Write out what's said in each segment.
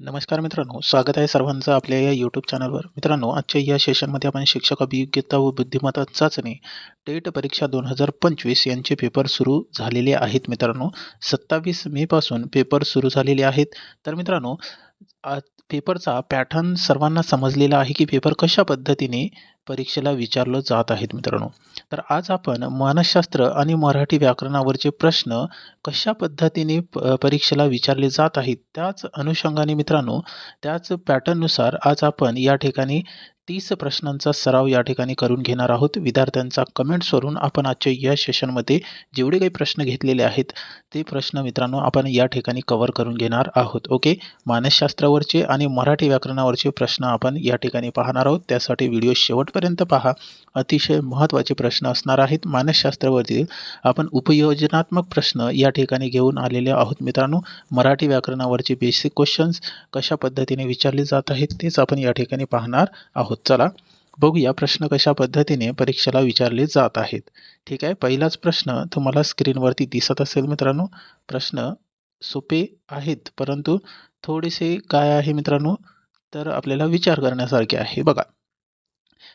नमस्कार मित्रांनो स्वागत आहे सर्वांचं आपल्या या यूट्यूब चॅनलवर मित्रांनो आजच्या या सेशनमध्ये आपण शिक्षक अभियोग्यता व बुद्धिमत्ता चाचणी टेट परीक्षा दोन हजार पंचवीस यांचे पेपर सुरू झालेले आहेत मित्रांनो. सत्तावीस मेपासून पेपर सुरू झालेले आहेत. तर मित्रांनो पेपरचा पॅटर्न सर्वांना समजलेला आहे की पेपर कशा पद्धतीने परीक्षेला विचारलं जात आहेत मित्रांनो. तर आज आपण मानसशास्त्र आणि मराठी व्याकरणावरचे प्रश्न कशा पद्धतीने प परीक्षेला विचारले जात आहेत त्याच अनुषंगाने मित्रांनो त्याच पॅटर्ननुसार आज आपण या ठिकाणी तीस प्रश्नांचा सराव या ठिकाणी करून घेणार आहोत. विद्यार्थ्यांचा कमेंट्सवरून आपण आजच्या या सेशनमध्ये जेवढे काही प्रश्न घेतलेले आहेत ते प्रश्न मित्रांनो आपण या ठिकाणी कवर करून घेणार आहोत. ओके मानसशास्त्रावरचे आणि मराठी व्याकरणावरचे प्रश्न आपण या ठिकाणी पाहणार आहोत. त्यासाठी व्हिडिओ शेवटपर्यंत पहा. अतिशय महत्त्वाचे प्रश्न असणार आहेत. मानसशास्त्रावरती आपण उपयोजनात्मक प्रश्न या ठिकाणी घेऊन आलेले आहोत मित्रांनो. मराठी व्याकरणावरचे बेसिक क्वेश्चन्स कशा पद्धतीने विचारले जात आहेत तेच आपण या ठिकाणी पाहणार आहोत. चला बघूया प्रश्न कशा पद्धतीने परीक्षेला विचारले जात आहेत. ठीक आहे पहिलाच प्रश्न तुम्हाला स्क्रीनवरती दिसत असेल मित्रांनो. प्रश्न सोपे आहेत परंतु थोडेसे काय आहे मित्रांनो? तर आपल्याला विचार करण्यासारखे आहे. बघा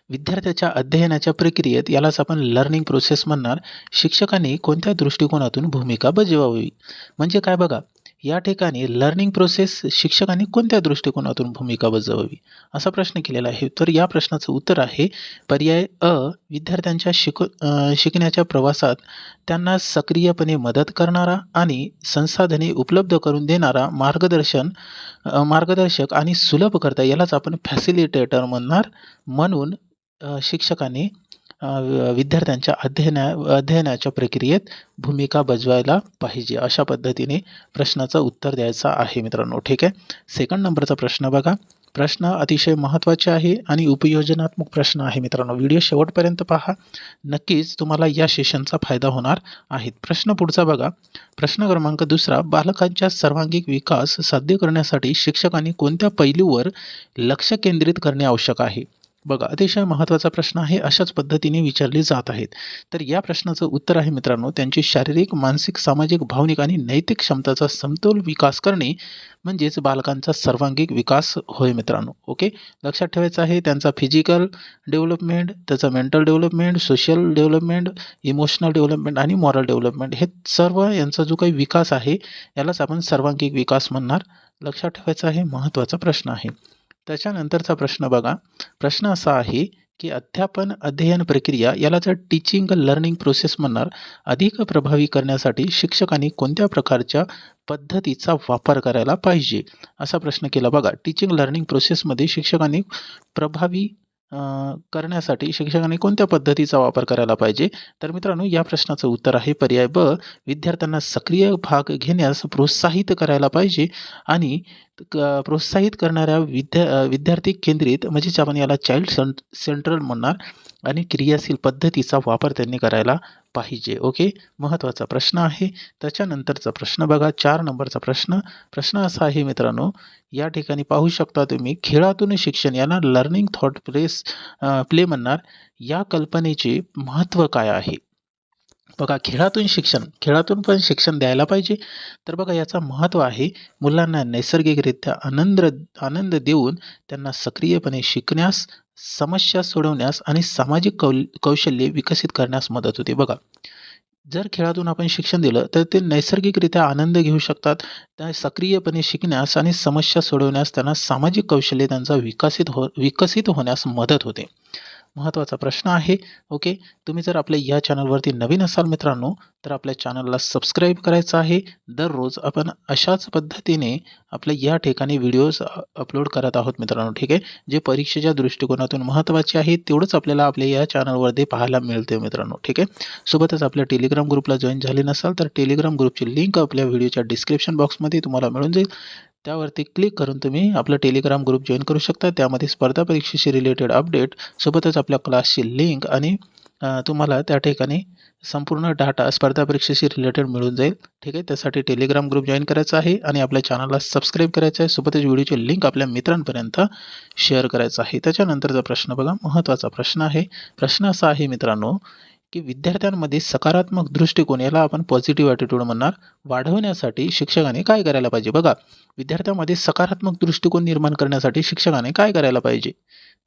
विद्यार्थ्याच्या अध्ययनाच्या प्रक्रियेत यालाच आपण लर्निंग प्रोसेस म्हणणार. शिक्षकांनी कोणत्या दृष्टिकोनातून भूमिका बजवावी? म्हणजे काय बघा या ठिकाणी लर्निंग प्रोसेस शिक्षकांनी कोणत्या दृष्टिकोनातून भूमिका बजावावी असा प्रश्न केलेला आहे. तर या प्रश्नाचं उत्तर आहे पर्याय अ विद्यार्थ्यांच्या शिक शिकण्याच्या प्रवासात त्यांना सक्रियपणे मदत करणारा आणि संसाधने उपलब्ध करून देणारा मार्गदर्शन मार्गदर्शक आणि सुलभ करता यालाच आपण फॅसिलिटेटर म्हणणार. म्हणून शिक्षकांनी विद्यार्थ्यांच्या अध्ययना अध्ययनाच्या प्रक्रियेत भूमिका बजवायला पाहिजे अशा पद्धतीने प्रश्नाचं उत्तर द्यायचं आहे मित्रांनो. ठीक आहे? सेकंड नंबरचा प्रश्न बघा. प्रश्न अतिशय महत्त्वाचे आहे आणि उपयोजनात्मक प्रश्न आहे मित्रांनो. व्हिडिओ शेवटपर्यंत पहा. नक्कीच तुम्हाला या सेशनचा फायदा होणार आहे. प्रश्न पुढचा बघा. प्रश्न क्रमांक दुसरा बालकांच्या सर्वांगीण विकास साध्य करण्यासाठी शिक्षकांनी कोणत्या पैलूवर लक्ष केंद्रित करणे आवश्यक आहे? बघा अतिशय महत्त्वाचा प्रश्न आहे अशाच पद्धतीने विचारले जात आहेत. तर या प्रश्नाचं उत्तर आहे मित्रांनो त्यांची शारीरिक मानसिक सामाजिक भावनिक आणि नैतिक क्षमताचा समतोल विकास करणे म्हणजेच बालकांचा सर्वांगीण विकास होय मित्रांनो ओके? लक्षात ठेवायचं आहे त्यांचा फिजिकल डेव्हलपमेंट त्याचा mental development social development emotional development आणि मॉरल डेव्हलपमेंट हे सर्व यांचा जो काही विकास आहे यालाच आपण सर्वांगीण विकास म्हणणार. लक्षात ठेवायचा आहे महत्त्वाचा प्रश्न आहे. त्याच्यानंतरचा प्रश्न बघा. प्रश्न असा आहे की अध्यापन अध्ययन प्रक्रिया याला जर टीचिंग लर्निंग प्रोसेस म्हणणार अधिक प्रभावी करण्यासाठी शिक्षकांनी कोणत्या प्रकारच्या पद्धतीचा वापर करायला पाहिजे? असा प्रश्न केला बघा. टीचिंग लर्निंग प्रोसेसमध्ये शिक्षकांनी प्रभावी करण्यासाठी शिक्षकांनी कोणत्या पद्धतीचा वापर करायला पाहिजे? तर मित्रांनो या प्रश्नाचं उत्तर आहे पर्याय ब विद्यार्थ्यांना सक्रिय भाग घेण्यास प्रोत्साहित करायला पाहिजे आणि प्रोत्साहित करणाऱ्या विद्या विद्यार्थी केंद्रित म्हणजेच आपण याला चाइल्ड सेंट्रल म्हणणार आणि क्रियाशील पद्धतीचा वापर त्यांनी करायला पाहिजे. ओके? महत्त्वाचा प्रश्न आहे. त्याच्यानंतरचा प्रश्न बघा. चार नंबरचा प्रश्न. प्रश्न असा आहे मित्रांनो या ठिकाणी पाहू शकता तुम्ही खेळातून शिक्षण यांना लर्निंग थॉट प्लेस प्ले म्हणणार या कल्पनेचे महत्त्व काय आहे? बघा खेळातून शिक्षण खेळातून पण शिक्षण द्यायला पाहिजे. तर बघा याचं महत्त्व आहे मुलांना नैसर्गिकरित्या आनंद आनंद देऊन त्यांना सक्रियपणे शिकण्यास समस्या सोडवण्यास आणि सामाजिक कौ कौशल्ये विकसित करण्यास मदत होते. बघा जर खेळातून आपण शिक्षण दिलं तर ते नैसर्गिकरित्या आनंद घेऊ शकतात. त्या सक्रियपणे शिकण्यास आणि समस्या सोडवण्यास त्यांना सामाजिक कौशल्य त्यांचा विकसित हो विकसित होण्यास मदत होते. महत्त्वाचा प्रश्न आहे. ओके तुम्ही जर आपल्या या चॅनलवरती नवीन असाल मित्रांनो तर आपल्या चॅनलला सबस्क्राईब करायचं आहे. दररोज आपण अशाच पद्धतीने आपल्या या ठिकाणी व्हिडिओज अपलोड करत आहोत मित्रांनो ठीक आहे? जे परीक्षेच्या दृष्टिकोनातून महत्त्वाचे आहे तेवढंच आपल्याला आपल्या या चॅनलवरती पाहायला मिळते मित्रांनो ठीक आहे? सोबतच आपल्या टेलिग्राम ग्रुपला जॉईन झाले नसाल तर टेलिग्राम ग्रुपची लिंक आपल्या व्हिडिओच्या डिस्क्रिप्शन बॉक्समध्ये तुम्हाला मिळून जाईल. त्यावरती क्लिक करून तुम्ही आपलं टेलिग्राम ग्रुप जॉईन करू शकता. त्यामध्ये स्पर्धा परीक्षेशी रिलेटेड अपडेट सोबतच आपल्या क्लासची लिंक आणि तुम्हाला त्या ठिकाणी संपूर्ण डाटा स्पर्धा परीक्षेशी रिलेटेड मिळून जाईल. ठीक आहे? त्यासाठी टेलिग्राम ग्रुप जॉईन करायचा आहे आणि आपल्या चॅनलला सबस्क्राईब करायचं आहे. सोबतच व्हिडिओची लिंक आपल्या मित्रांपर्यंत शेअर करायचं आहे. त्याच्यानंतरचा प्रश्न बघा. महत्त्वाचा प्रश्न आहे. प्रश्न असा आहे मित्रांनो की विद्यार्थ्यांमध्ये सकारात्मक दृष्टिकोन याला आपण पॉझिटिव्ह ॲटिट्यूड म्हणणार. वाढवण्यासाठी शिक्षकाने काय करायला पाहिजे? बघा विद्यार्थ्यांमध्ये सकारात्मक दृष्टिकोन निर्माण करण्यासाठी शिक्षकाने काय करायला पाहिजे?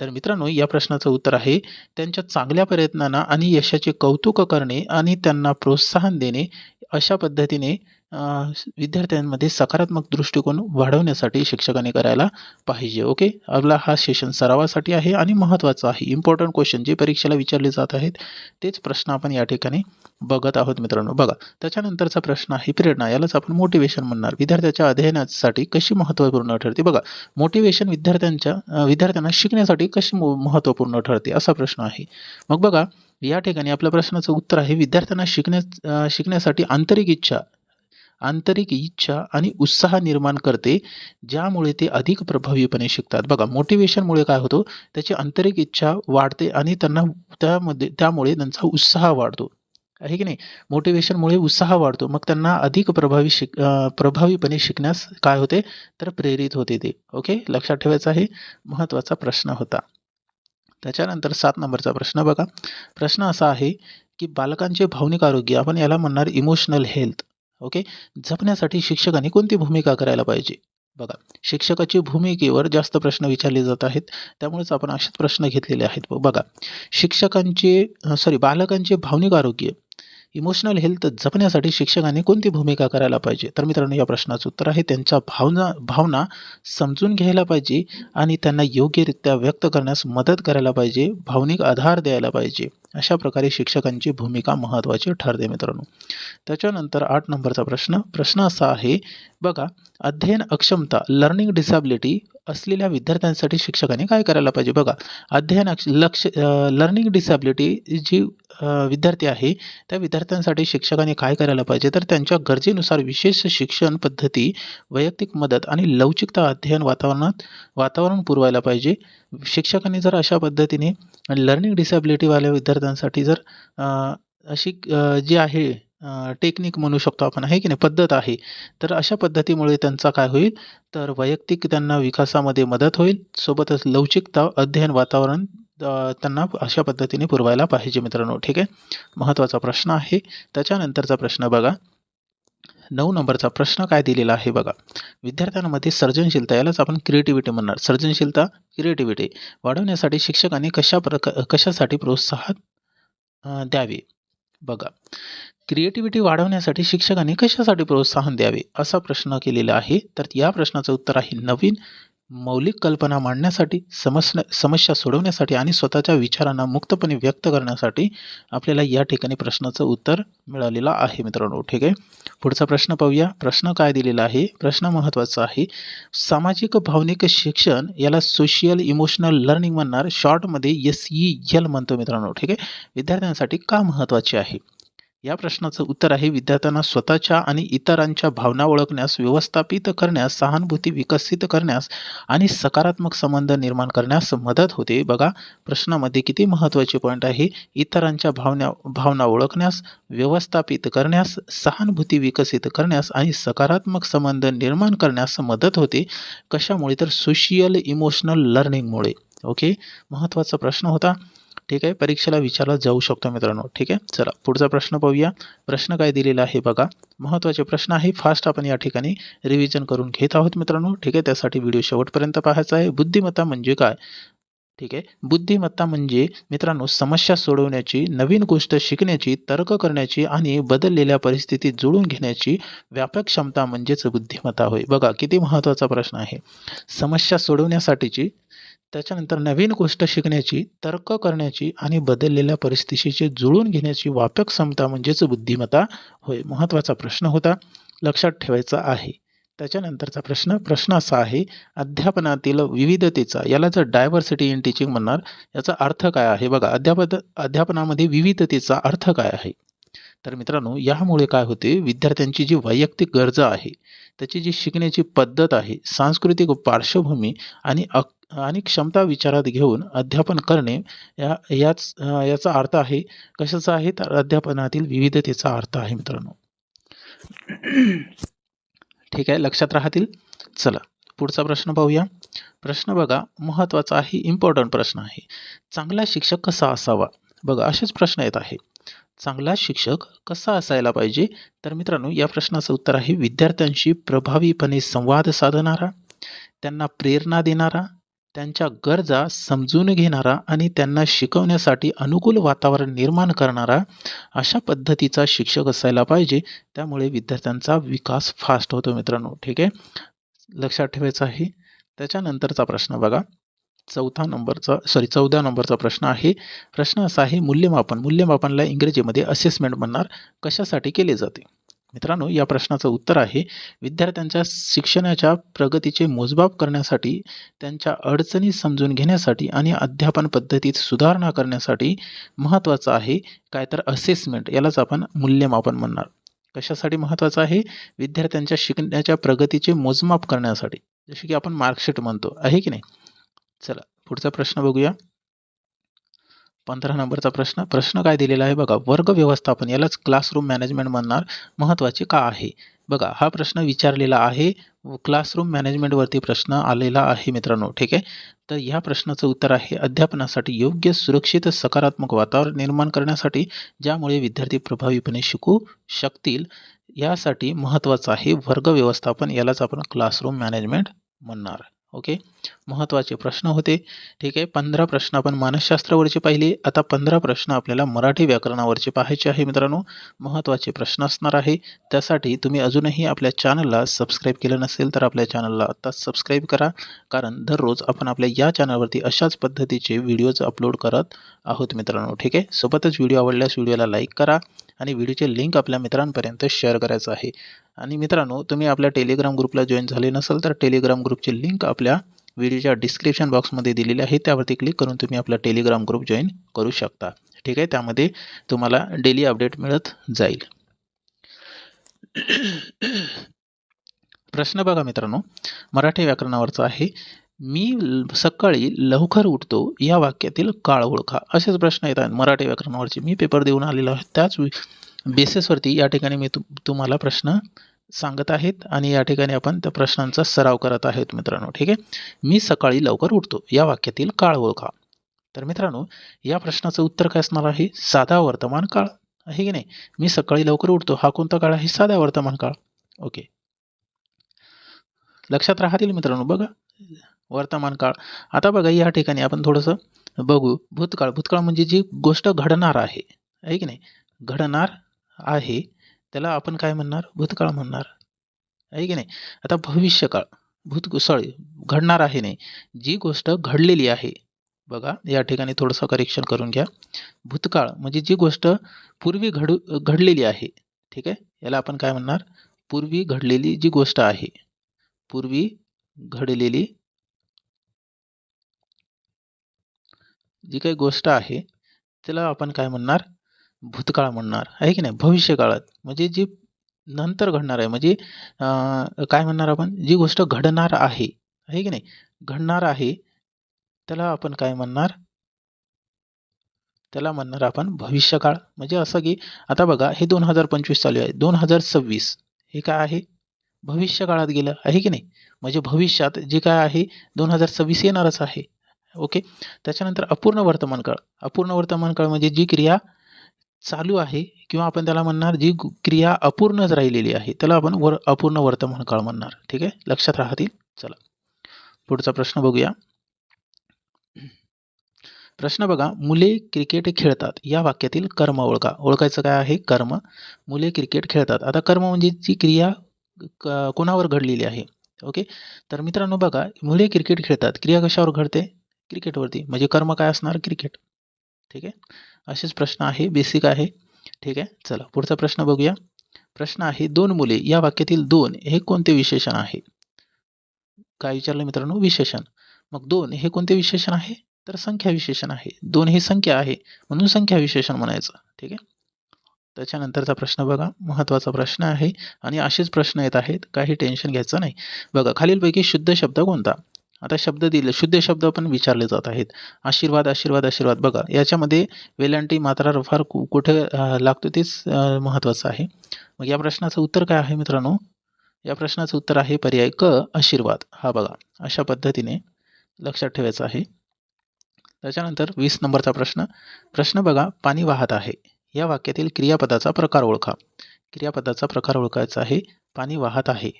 तर मित्रांनो या प्रश्नाचं उत्तर आहे त्यांच्या चांगल्या प्रयत्नांना आणि यशाचे कौतुक करणे आणि त्यांना प्रोत्साहन देणे अशा पद्धतीने विद्यार्थ्यांमध्ये सकारात्मक दृष्टिकोन वाढवण्यासाठी शिक्षकाने करायला पाहिजे ओके? आपला हा सेशन सरावासाठी आहे आणि महत्त्वाचा आहे. इम्पॉर्टंट क्वेश्चन जे परीक्षेला विचारले जात आहेत तेच प्रश्न आपण या ठिकाणी बघत आहोत मित्रांनो. बघा त्याच्यानंतरचा प्रश्न आहे प्रेरणा. यालाच आपण मोटिवेशन म्हणणार. विद्यार्थ्याच्या अध्ययनासाठी कशी महत्त्वपूर्ण ठरते? बघा मोटिवेशन विद्यार्थ्यांच्या विद्यार्थ्यांना शिकण्यासाठी कशी महत्त्वपूर्ण ठरते असा प्रश्न आहे. मग बघा या ठिकाणी आपल्या प्रश्नाचं उत्तर आहे. विद्यार्थ्यांना शिकण्या शिकण्यासाठी आंतरिक इच्छा आंतरिक इच्छा आणि उत्साह निर्माण करते ज्यामुळे ते अधिक प्रभावीपणे शिकतात. बघा मोटिवेशनमुळे काय होतो? त्याची आंतरिक इच्छा वाढते आणि त्यांना त्यामध्ये त्यामुळे त्यांचा उत्साह वाढतो. आहे की नाही? मोटिवेशनमुळे उत्साह वाढतो. मग त्यांना अधिक प्रभावी शिक प्रभावीपणे शिकण्यास काय होते? तर प्रेरित होते ते. ओके? लक्षात ठेवायचं आहे. महत्त्वाचा प्रश्न होता. त्याच्यानंतर सात नंबरचा प्रश्न बघा. प्रश्न असा आहे की बालकांचे भावनिक आरोग्य आपण याला म्हणणार इमोशनल हेल्थ ओके? जपण्यासाठी शिक्षकांनी कोणती भूमिका करायला पाहिजे? बघा शिक्षकाची भूमिकेवर जास्त प्रश्न विचारले जात आहेत. त्यामुळेच आपण असेच प्रश्न घेतलेले आहेत. बघा शिक्षकांचे सॉरी बालकांचे भावनिक आरोग्य. इमोशनल हेल्थ जपण्यासाठी शिक्षकांनी कोणती भूमिका करायला पाहिजे? तर मित्रांनो या प्रश्नाचं उत्तर आहे. त्यांच्या भावना भावना समजून घ्यायला पाहिजे आणि त्यांना योग्यरित्या व्यक्त करण्यास मदत करायला पाहिजे भावनिक आधार द्यायला पाहिजे. अशा प्रकारे शिक्षकांची भूमिका महत्त्वाची ठरते मित्रांनो. त्याच्यानंतर आठ नंबरचा प्रश्न प्रश्न असा आहे बघा अध्ययन अक्षमता लर्निंग डिसॅबिलिटी असलेल्या विद्यार्थ्यांसाठी शिक्षकांनी काय करायला पाहिजे? बघा अध्ययन अक्ष लक्ष लर्निंग डिसॅबिलिटी जी विद्यार्थी आहे. त्या विद्यार्थ्यांसाठी शिक्षकांनी काय करायला पाहिजे? तर त्यांच्या गरजेनुसार विशेष शिक्षण पद्धती वैयक्तिक मदत आणि लवचिकता अध्ययन वातावरणात वातावरण पुरवायला पाहिजे. शिक्षकांनी जर अशा पद्धतीने लर्निंग डिसॅबिलिटीवाल्या विद्यार्थ्यांसाठी जर अशी जी आहे टेक्निक म्हणू शकतो आपण आहे की नाही पद्धत आहे तर अशा पद्धतीमुळे त्यांचा काय होईल? तर वैयक्तिक त्यांना विकासामध्ये मदत होईल. सोबतच लवचिकता अध्ययन वातावरण त्यांना अशा पद्धतीने पुरवायला पाहिजे मित्रांनो ठीक आहे? महत्त्वाचा प्रश्न आहे. त्याच्यानंतरचा प्रश्न बघा. नऊ नंबरचा प्रश्न काय दिलेला आहे बघा. विद्यार्थ्यांमध्ये सर्जनशीलता यालाच आपण क्रिएटिव्हिटी म्हणणार. सर्जनशीलता क्रिएटिव्हिटी वाढवण्यासाठी शिक्षकांनी कशा प्रका कशासाठी प्रोत्साहन द्यावे? बघा. क्रिएटिव्हिटी वाढवण्यासाठी शिक्षकांनी कशासाठी प्रोत्साहन द्यावे? असा प्रश्न केलेला आहे. तर या प्रश्नाचं उत्तर आहे नवीन मौलिक कल्पना मांडण्यासाठी समस्या समस्या सोडवण्यासाठी आणि स्वतःच्या विचारांना मुक्तपणे व्यक्त करण्यासाठी आपल्याला या ठिकाणी प्रश्नाचं उत्तर मिळालेलं आहे मित्रांनो. ठीक आहे? पुढचा प्रश्न पाहूया. प्रश्न काय दिलेला आहे? प्रश्न महत्त्वाचा आहे. सामाजिक भावनिक शिक्षण याला सोशियल इमोशनल लर्निंग म्हणणार. शॉर्टमध्ये एस ई एल म्हणतो मित्रांनो. ठीक आहे? विद्यार्थ्यांसाठी का महत्त्वाचे आहे? या प्रश्नाचं उत्तर आहे विद्यार्थ्यांना स्वतःच्या आणि इतरांच्या भावना ओळखण्यास व्यवस्थापित करण्यास सहानुभूती विकसित करण्यास आणि सकारात्मक संबंध निर्माण करण्यास मदत होते. बघा प्रश्नामध्ये किती महत्त्वाचे पॉईंट आहे. इतरांच्या भावना भावना ओळखण्यास व्यवस्थापित करण्यास सहानुभूती विकसित करण्यास आणि सकारात्मक संबंध निर्माण करण्यास मदत होते. कशामुळे? तर सोशियल इमोशनल लर्निंगमुळे ओके महत्त्वाचा प्रश्न होता. ठीक आहे? परीक्षेला विचारला जाऊ शकतो मित्रांनो. ठीक आहे? चला पुढचा प्रश्न पाहूया. प्रश्न काय दिलेला आहे बघा. महत्त्वाचे प्रश्न आहे. फास्ट आपण या ठिकाणी रिव्हिजन करून घेत आहोत मित्रांनो. ठीक आहे? त्यासाठी व्हिडिओ शेवटपर्यंत पाहायचा आहे. बुद्धिमत्ता म्हणजे काय? ठीक आहे? बुद्धिमत्ता म्हणजे मित्रांनो समस्या सोडवण्याची नवीन गोष्ट शिकण्याची तर्क करण्याची आणि बदललेल्या परिस्थितीत जुळून घेण्याची व्यापक क्षमता म्हणजेच बुद्धिमत्ता होय. बघा किती महत्त्वाचा प्रश्न आहे. समस्या सोडवण्यासाठीची त्याच्यानंतर नवीन गोष्ट शिकण्याची तर्क करण्याची आणि बदललेल्या परिस्थितीशी जुळून घेण्याची व्यापक क्षमता म्हणजेच बुद्धिमत्ता होय महत्त्वाचा प्रश्न होता. लक्षात ठेवायचा आहे. त्याच्यानंतरचा प्रश्न प्रश्न असा आहे अध्यापनातील विविधतेचा याला जर डायव्हर्सिटी इन टीचिंग म्हणणार याचा अर्थ काय आहे? बघा अध्यापत अध्यापनामध्ये विविधतेचा अर्थ काय आहे? तर मित्रांनो यामुळे काय होते विद्यार्थ्यांची जी वैयक्तिक गरजा आहे त्याची जी शिकण्याची पद्धत आहे सांस्कृतिक पार्श्वभूमी आणि अक आणि क्षमता विचारात घेऊन अध्यापन करणे या याच याचा अर्थ आहे कशाचा आहे तर अध्यापनातील विविधतेचा अर्थ आहे मित्रांनो. ठीक आहे लक्षात राहतील? चला पुढचा प्रश्न पाहूया. प्रश्न बघा महत्त्वाचा आहे इम्पॉर्टंट प्रश्न आहे. चांगला शिक्षक कसा असावा? बघा असेच प्रश्न येत आहे. चांगला शिक्षक कसा असायला पाहिजे? तर मित्रांनो या प्रश्नाचं उत्तर आहे विद्यार्थ्यांशी प्रभावीपणे संवाद साधणारा त्यांना प्रेरणा देणारा त्यांच्या गरजा समजून घेणारा आणि त्यांना शिकवण्यासाठी अनुकूल वातावरण निर्माण करणारा अशा पद्धतीचा शिक्षक असायला पाहिजे. त्यामुळे विद्यार्थ्यांचा विकास फास्ट होतो मित्रांनो ठीक आहे? लक्षात ठेवायचं आहे. त्याच्यानंतरचा प्रश्न बघा. चौथा नंबरचा सॉरी चौदा नंबरचा प्रश्न आहे. प्रश्न असा आहे मूल्यमापन. मूल्यमापनला इंग्रजीमध्ये असेसमेंट म्हणणार कशासाठी केले जाते? मित्रांनो या प्रश्नाचं उत्तर आहे विद्यार्थ्यांच्या शिक्षणाच्या प्रगतीचे मोजमाप करण्यासाठी त्यांच्या अडचणी समजून घेण्यासाठी आणि अध्यापन पद्धतीत सुधारणा करण्यासाठी महत्त्वाचं आहे काय तर असेसमेंट यालाच आपण मूल्यमापन म्हणणार. कशासाठी महत्त्वाचं आहे? विद्यार्थ्यांच्या शिकण्याच्या प्रगतीचे मोजमाप करण्यासाठी. जसे की आपण मार्कशीट म्हणतो आहे की नाही? चला पुढचा प्रश्न बघूया. पंधरा नंबरचा प्रश्न प्रश्न काय दिलेला आहे बघा वर्ग व्यवस्थापन यालाच क्लासरूम मॅनेजमेंट म्हणणार महत्त्वाचे का आहे? बघा हा प्रश्न विचारलेला आहे क्लासरूम मॅनेजमेंटवरती प्रश्न आलेला आहे मित्रांनो ठीक आहे? तर ह्या प्रश्नाचं उत्तर आहे अध्यापनासाठी योग्य सुरक्षित सकारात्मक वातावरण निर्माण करण्यासाठी ज्यामुळे विद्यार्थी प्रभावीपणे शिकू शकतील यासाठी महत्त्वाचं आहे वर्ग व्यवस्थापन यालाच आपण क्लासरूम मॅनेजमेंट म्हणणार ओके? महत्त्वाचे प्रश्न होते. ठीक आहे पंधरा प्रश्न आपण मानसशास्त्रावरचे पाहिले. आता पंधरा प्रश्न आपल्याला मराठी व्याकरणावरचे पाहायचे आहे मित्रांनो. महत्त्वाचे प्रश्न असणार आहे. त्यासाठी तुम्ही अजूनही आपल्या चॅनलला सबस्क्राईब केलं नसेल तर आपल्या चॅनलला आत्ताच सबस्क्राईब करा. कारण दररोज आपण आपल्या या चॅनलवरती अशाच पद्धतीचे व्हिडिओज अपलोड करत आहोत मित्रांनो. ठीक आहे सोबतच व्हिडिओ आवडल्यास व्हिडिओला लाईक करा आणि व्हिडिओचे लिंक आपल्या मित्रांपर्यंत शेअर करायचं आहे. आणि मित्रांनो तुम्ही आपल्या टेलिग्राम ग्रुपला जॉईन झाले नसेल तर टेलिग्राम ग्रुपची लिंक आपल्या व्हिडिओच्या डिस्क्रिप्शन बॉक्समध्ये दिलेली आहे. त्यावरती क्लिक करून तुम्ही आपला टेलिग्राम ग्रुप जॉईन करू शकता. ठीक आहे? त्यामध्ये तुम्हाला डेली अपडेट मिळत जाईल. प्रश्न बघा मित्रांनो. मराठी व्याकरणावरचा आहे. मी सकाळी लवकर उठतो या वाक्यातील काळ ओळखा. असेच प्रश्न येतात मराठी व्याकरणावरचे. मी पेपर देऊन आलेलो आहे. त्याच बेसिसवरती या ठिकाणी मी तु तुम्हाला प्रश्न सांगत आहेत आणि या ठिकाणी आपण त्या प्रश्नांचा सराव करत आहोत मित्रांनो ठीक आहे? मी सकाळी लवकर उठतो. या वाक्यातील काळ ओळखा. तर मित्रांनो या प्रश्नाचं उत्तर काय असणार आहे? साधा वर्तमान काळ. आहे की नाही? मी सकाळी लवकर उठतो. हा कोणता काळ आहे? साधा वर्तमान काळ. ओके. लक्षात राहतील मित्रांनो बघा. वर्तमान काळ. आता बघा या ठिकाणी आपण थोडंसं बघू. भूतकाळ. भूतकाळ म्हणजे जी गोष्ट घडणार आहे. आहे की नाही? घडणार आहे. त्याला आपण काय म्हणणार? भूतकाळ म्हणणार. आहे की नाही? आता भविष्यकाळ भूत सॉरी घडणार आहे नाही. जी गोष्ट घडलेली आहे. बघा या ठिकाणी थोडंसं करेक्शन करून घ्या. भूतकाळ म्हणजे जी गोष्ट पूर्वी घडू घडलेली आहे. ठीक आहे? याला आपण काय म्हणणार? पूर्वी घडलेली जी गोष्ट आहे. पूर्वी घडलेली जी काही गोष्ट आहे त्याला आपण काय म्हणणार? भूतकाळ म्हणणार. आहे की नाही? भविष्यकाळात. म्हणजे जी नंतर घडणार आहे. म्हणजे काय म्हणणार आपण? जी गोष्ट घडणार आहे. आहे की नाही? घडणार आहे. त्याला आपण काय म्हणणार? त्याला म्हणणार आपण भविष्यकाळ. म्हणजे असं की आता बघा हे दोन हजार पंचवीस चालू आहे. दोन हजार सव्वीस. हे काय आहे? भविष्यकाळात गेलं. आहे की नाही? म्हणजे भविष्यात जे काय आहे दोन हजार सव्वीस येणारच आहे. ओके? त्याच्यानंतर अपूर्ण वर्तमान काळ. अपूर्ण वर्तमान काळ म्हणजे जी क्रिया चालू आहे किंवा आपण त्याला म्हणणार जी क्रिया अपूर्णच राहिलेली आहे त्याला आपण वर अपूर्ण वर्तमान काळ म्हणणार. ठीक आहे? लक्षात राहतील? चला. पुढचा प्रश्न बघूया. प्रश्न बघा मुले क्रिकेट खेळतात या वाक्यातील कर्म ओळखा. ओळखायचं काय आहे? कर्म. मुले क्रिकेट खेळतात. आता कर्म म्हणजे जी क्रिया क- कोणावर घडलेली आहे? ओके? तर मित्रांनो बघा मुले क्रिकेट खेळतात. क्रिया कशावर घडते? क्रिकेटवरती. म्हणजे कर्म काय असणार? क्रिकेट. ठीक आहे? असेच प्रश्न आहे बेसिक आहे. ठीक आहे? चला पुढचा प्रश्न बघूया. प्रश्न आहे दोन मुले या वाक्यातील दोन हे कोणते विशेषण आहे? काय विचारलं मित्रांनो? विशेषण. मग दोन हे कोणते विशेषण आहे? तर संख्या विशेषण आहे. दोन हे संख्या आहे म्हणून संख्या विशेषण म्हणायचं. ठीक आहे? त्याच्यानंतरचा प्रश्न बघा महत्त्वाचा प्रश्न आहे. आणि असेच प्रश्न येत आहेत काही टेन्शन घ्यायचं नाही. बघा खालीलपैकी शुद्ध शब्द कोणता? आता शब्द दिले शुद्ध शब्द पण विचारले जात आहेत. आशीर्वाद आशीर्वाद आशीर्वाद. बघा याच्यामध्ये वेलांटी मात्रा रफार कु- कुठे लागतो तेच महत्त्वाचं आहे. मग या प्रश्नाचं उत्तर काय आहे मित्रांनो? या प्रश्नाचं उत्तर आहे पर्याय क आशीर्वाद. हा बघा अशा पद्धतीने लक्षात ठेवायचं आहे. त्याच्यानंतर वीस नंबरचा प्रश्न. प्रश्न बघा पाणी वाहत आहे. या वाक्यातील क्रियापदाचा प्रकार ओळखा. क्रियापदाचा प्रकार ओळखायचा आहे पाणी वाहत आहे.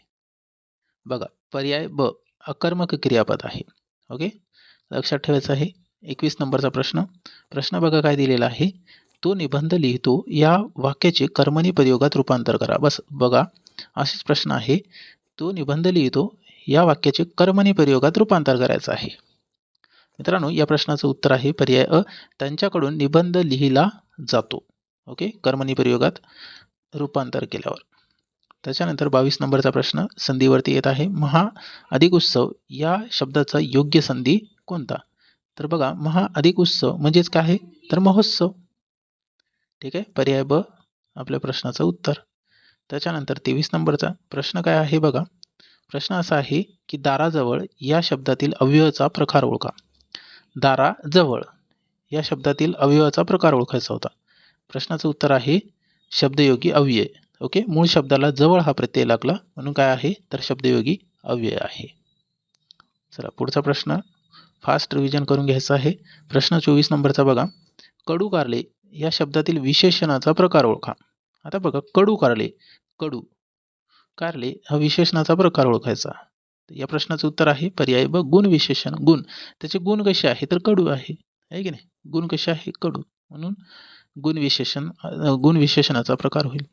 बघा पर्याय ब. अकर्मक क्रियापद आहे. ओके? लक्षात ठेवायचं आहे. एकवीस नंबरचा प्रश्न. प्रश्न बघा काय दिलेला आहे. तो निबंध लिहितो या वाक्याचे कर्मणी प्रयोगात रूपांतर करा. बस बघा. असेच प्रश्न आहे. तो निबंध लिहितो या वाक्याचे कर्मणी प्रयोगात रूपांतर करायचं आहे. मित्रांनो या प्रश्नाचं उत्तर आहे पर्याय अ. त्यांच्याकडून निबंध लिहिला जातो. ओके? कर्मणी प्रयोगात रूपांतर केल्यावर. त्याच्यानंतर बावीस नंबरचा प्रश्न संधीवरती येत आहे. महा अधिक उत्सव या शब्दाचा योग्य संधी कोणता? तर बघा महा अधिक उत्सव म्हणजेच काय आहे? तर महोत्सव. ठीक आहे? पर्याय ब आपल्या प्रश्नाचं उत्तर. त्याच्यानंतर तेवीस नंबरचा प्रश्न काय आहे बघा? प्रश्न असा आहे की दाराजवळ या शब्दातील अवयवाचा प्रकार ओळखा. दाराजवळ या शब्दातील अवयवाचा प्रकार ओळखायचा होता. प्रश्नाचं उत्तर आहे शब्दयोगी अव्यय. ओके? मूळ शब्दाला जवळ हा प्रत्यय लागला. म्हणून काय आहे? तर शब्दयोगी अव्यय आहे. चला पुढचा प्रश्न. फास्ट रिव्हिजन करून घ्यायचा आहे. प्रश्न चोवीस नंबरचा बघा. कडू कारले या शब्दातील विशेषणाचा प्रकार ओळखा. आता बघा कडू कारले कडू कारले हा विशेषणाचा प्रकार ओळखायचा. या प्रश्नाचं उत्तर आहे पर्याय ब गुण विशेषण गुण. त्याचे गुण कसे आहे? तर कडू आहे. आहे की नाही? गुण कसे आहे? कडू. म्हणून गुण विशेषण गुण विशेषणाचा प्रकार होईल.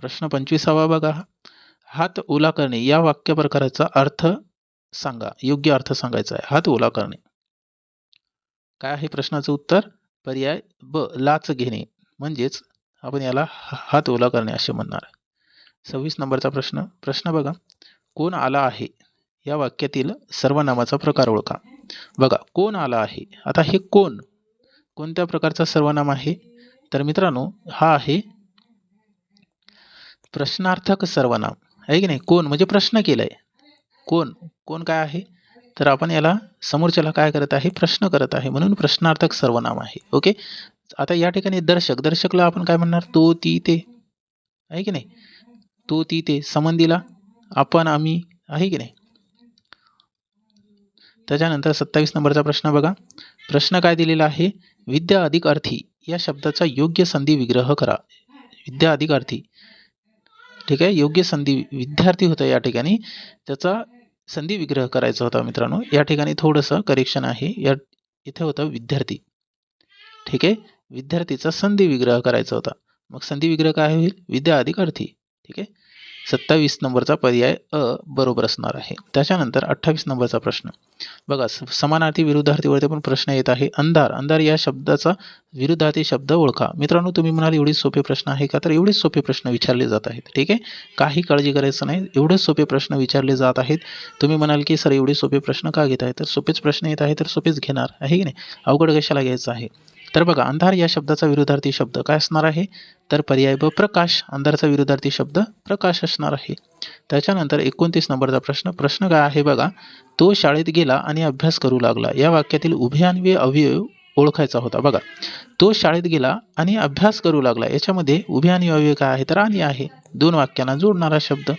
प्रश्न पंचवीसावा बघा. हात ओला करणे या वाक्य प्रकाराचा अर्थ सांगा. योग्य अर्थ सांगायचा आहे. हात ओला करणे. काय आहे प्रश्नाचं उत्तर? पर्याय ब लाच घेणे. म्हणजेच आपण याला हात ओला करणे असे म्हणणार सव्वीस नंबरचा प्रश्न. प्रश्न बघा. कोण आला आहे? या वाक्यातील सर्वनामाचा प्रकार ओळखा. बघा कोण आला आहे? आता हे कोण? कोणत्या प्रकारचा सर्वनाम आहे? तर मित्रांनो हा आहे प्रश्नार्थक सर्वनाम. आहे की नाही? कोण? म्हणजे प्रश्न केलाय. कोण? कोण काय आहे? तर आपण याला समोरच्याला काय करत आहे? प्रश्न करत आहे. म्हणून प्रश्नार्थक सर्वनाम आहे. ओके? आता या ठिकाणी दर्शक. दर्शकला आपण काय म्हणणार? तो ती ते. आहे की नाही? तो ती ते. संबंधीला आपण आम्ही आहे की नाही? त्याच्यानंतर सत्तावीस नंबरचा प्रश्न बघा. प्रश्न काय दिलेला आहे? विद्या अधिक अर्थी. या शब्दाचा योग्य संधी विग्रह करा. विद्या अधिक अर्थी. ठीक आहे? योग्य संधी विद्यार्थी होता या ठिकाणी. त्याचा संधी विग्रह करायचा होता मित्रांनो. या ठिकाणी थोडंसं करेक्शन आहे. या इथे होतं विद्यार्थी. ठीक आहे? विद्यार्थीचा संधी विग्रह करायचा होता. मग संधी विग्रह काय होईल? विद्या अधिकार्थी. ठीक आहे? सत्तावीस नंबरचा पर्याय अ बरोबर असणार आहे. त्याच्यानंतर अठ्ठावीस नंबरचा प्रश्न. बघा समानार्थी विरुद्धार्थीवरती पण प्रश्न येत आहे. अंधार अंधार या शब्दाचा विरुद्धार्थी शब्द ओळखा. मित्रांनो तुम्ही म्हणाल एवढे सोपे प्रश्न आहे का? तर एवढेच सोपे प्रश्न विचारले जात आहेत. ठीक आहे? काही काळजी करायचं नाही. एवढेच सोपे प्रश्न विचारले जात आहेत. तुम्ही म्हणाल की सर एवढे सोपे प्रश्न का घेत आहे तर सोपेच प्रश्न येत आहे तर सोपेच घेणार. आहे की नाही? अवघड कशाला घ्यायचं आहे? तर बघा अंधार या शब्दाचा विरुद्धार्थी शब्द काय असणार आहे? तर पर्याय ब प्रकाश अंधारचा विरुद्धार्थी शब्द प्रकाश असणार आहे. त्याच्यानंतर एकोणतीस नंबरचा प्रश्न प्रश्न काय आहे बघा? तो शाळेत गेला आणि अभ्यास करू लागला. या वाक्यातील उभयान्वय अवयव ओळखायचा होता. बघा तो शाळेत गेला आणि अभ्यास करू लागला. याच्यामध्ये उभयान्वय अवयव काय आहे? तर आणि आहे. दोन वाक्यांना जोडणारा शब्द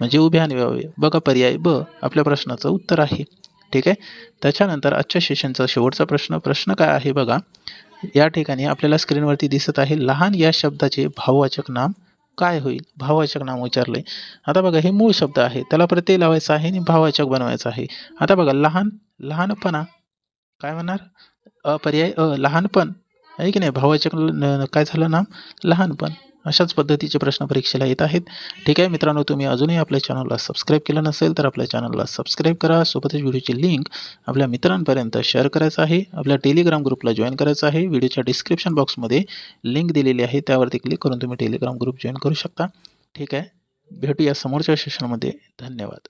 म्हणजे उभयान्वय अवयव. बघा पर्याय ब आपल्या प्रश्नाचं उत्तर आहे. ठीक आहे? त्याच्यानंतर आजच्या सेशनचा शेवटचा प्रश्न प्रश्न काय आहे बघा? या ठिकाणी आपल्याला स्क्रीनवरती दिसत आहे लहान या शब्दाचे भाववाचक नाम काय होईल? भाववाचक नाम विचारले आता बघा हे मूळ शब्द आहे. त्याला प्रत्यय लावायचा आहे आणि भाववाचक बनवायचं आहे. आता बघा लहान लहानपणा काय म्हणणार? अपर्याय अ लहानपण. आहे की नाही? भाववाचक काय झालं नाम? लहानपण. अशाच पद्धतीचे प्रश्न परीक्षेला येत आहेत. ठीक आहे मित्रांनो तुम्ही अजूनही आपल्या चॅनलला सबस्क्राईब केलं नसेल तर आपल्या चॅनलला सबस्क्राईब करा. सोबतच व्हिडिओची लिंक आपल्या मित्रांपर्यंत शेअर करायचं आहे. आपल्या टेलिग्राम ग्रुपला जॉईन करायचं आहे. व्हिडिओच्या डिस्क्रिप्शन बॉक्समध्ये लिंक दिलेली आहे. त्यावरती क्लिक करून तुम्ही टेलिग्राम ग्रुप जॉईन करू शकता. ठीक आहे भेटूया समोरच्या सेशनमध्ये धन्यवाद.